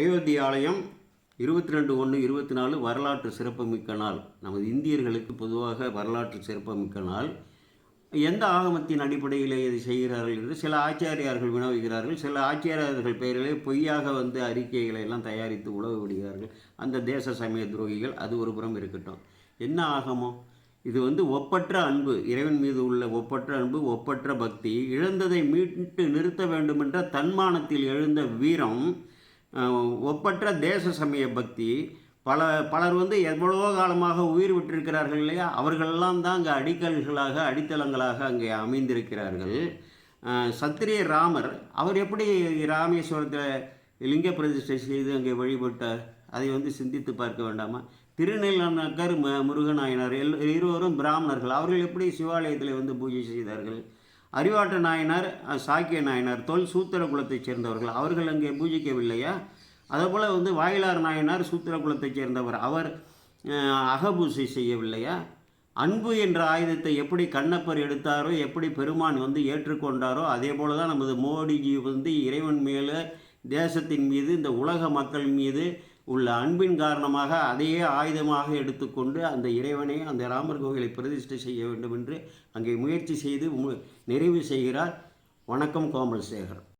அயோத்தி ஆலயம் இருபத்தி ரெண்டு ஒன்று இருபத்தி நாலு வரலாற்று சிறப்புமிக்க நாள். நமது இந்தியர்களுக்கு பொதுவாக வரலாற்று சிறப்புமிக்க நாள். எந்த ஆகமத்தின் அடிப்படையில் இதை செய்கிறார்கள் என்று சில ஆச்சாரியார்கள் வினவுகிறார்கள். சில ஆச்சாரியார்கள் பெயரிலே பொய்யாக வந்து அறிக்கைகளை எல்லாம் தயாரித்து உழவு விடுகிறார்கள். அந்த தேச சமய துரோகிகள் அது ஒரு புறம் இருக்கட்டும். என்ன ஆகமோ? இது வந்து ஒப்பற்ற அன்பு. இறைவன் மீது உள்ள ஒப்பற்ற அன்பு ஒப்பற்ற பக்தி. இழந்ததை மீட்டு நிறுத்த வேண்டுமென்ற தன்மானத்தில் எழுந்த வீரம் ஒப்பற்ற தேச சமய பக்தி. பல பலர் வந்து எவ்வளவோ காலமாக உயிர் விட்டிருக்கிறார்கள் இல்லையா? அவர்களெல்லாம் தான் அங்கே அடிக்கல்களாக அடித்தளங்களாக அங்கே அமைந்திருக்கிறார்கள். சத்திரிய ராமர் அவர் எப்படி ராமேஸ்வரத்தில் லிங்க பிரதிஷ்டை செய்து அங்கே வழிபட்டார்? அதை வந்து சிந்தித்து பார்க்க வேண்டாமா? திருநெல்வேலிக்கர் ம முருகநாயனர் எல் இருவரும் பிராமணர்கள். அவர்கள் எப்படி சிவாலயத்தில் வந்து பூஜை செய்தார்கள்? அறிவாட்ட நாயனார் சாக்கிய நாயனார் தொல் சூத்திர குலத்தைச் சேர்ந்தவர்கள். அவர்கள் அங்கே பூஜிக்கவில்லையா? அதேபோல் வந்து வாயிலார் நாயனார் சூத்திர குலத்தைச் சேர்ந்தவர். அவர் அகபூசை செய்யவில்லையா? அன்பு என்ற ஆயுதத்தை எப்படி கண்ணப்பர் எடுத்தாரோ எப்படி பெருமான் வந்து ஏற்றுக்கொண்டாரோ அதே போல தான் நமது மோடிஜி வந்து இறைவன் மேலே தேசத்தின் மீது இந்த உலக மக்கள் மீது உள்ள அன்பின் காரணமாக அதையே ஆயுதமாக எடுத்துக்கொண்டு அந்த இறைவனை அந்த ராமர் கோவிலை பிரதிஷ்டை செய்ய வேண்டும் என்று அங்கே முயற்சி செய்து மு- நிறைவு செய்கிறார். வணக்கம் கோமல் சேகர்